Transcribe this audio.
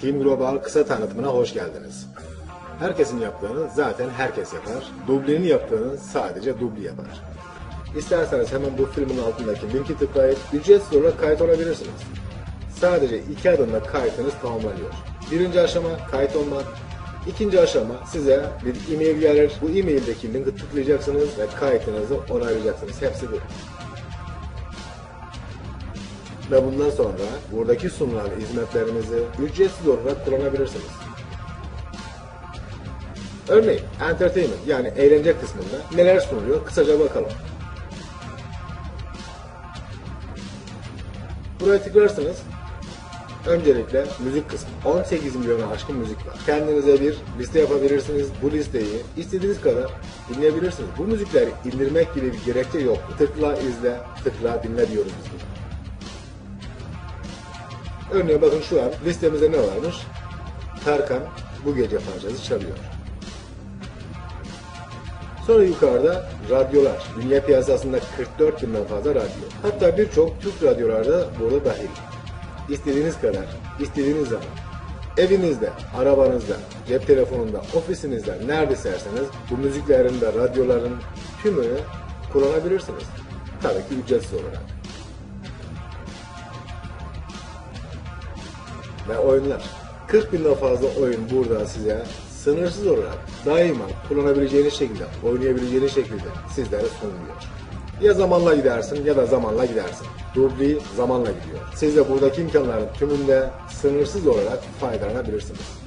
Team Global kısa tanıtımına hoş geldiniz. Herkesin yaptığını zaten herkes yapar. Dublenin yaptığını sadece dubli yapar. İsterseniz hemen bu filmin altındaki linki tıklayıp ücretsiz olarak kayıt olabilirsiniz. Sadece iki adımda kayıtınız tamamlanıyor. Birinci aşama kayıt olmak. İkinci aşama size bir e-mail gelir. Bu e-maildeki linki tıklayacaksınız ve kayıtınızı onaylayacaksınız. Hepsi bu. Ve bundan sonra buradaki sunulan hizmetlerimizi ücretsiz olarak kullanabilirsiniz. Örneğin entertainment yani eğlence kısmında neler sunuluyor kısaca bakalım. Buraya tıklarsınız. Öncelikle müzik kısmı. 18 milyona aşkın müzik var. Kendinize bir liste yapabilirsiniz. Bu listeyi istediğiniz kadar dinleyebilirsiniz. Bu müzikleri indirmek gibi bir gerekçe yok. Tıkla, izle, tıkla, dinle diyoruz biz. Örneğin bakın şu an listemizde ne varmış? Tarkan bu gece parçası çalıyor. Sonra yukarıda radyolar. Dünya piyasasında 44 binden fazla radyo. Hatta birçok Türk radyolarda burada dahil. İstediğiniz kadar, istediğiniz zaman, evinizde, arabanızda, cep telefonunda, ofisinizde, nerede isterseniz bu müziklerin de radyoların tümünü kullanabilirsiniz. Tabii ki ücretsiz olarak. Ve oyunlar. 40 binden fazla oyun burada size sınırsız olarak daima kullanabileceğiniz şekilde, oynayabileceğiniz şekilde sizlere sunuluyor. Ya zamanla gidersin ya da zamanla gidersin. Dubli zamanla gidiyor. Siz de buradaki imkanların tümünde sınırsız olarak faydalanabilirsiniz.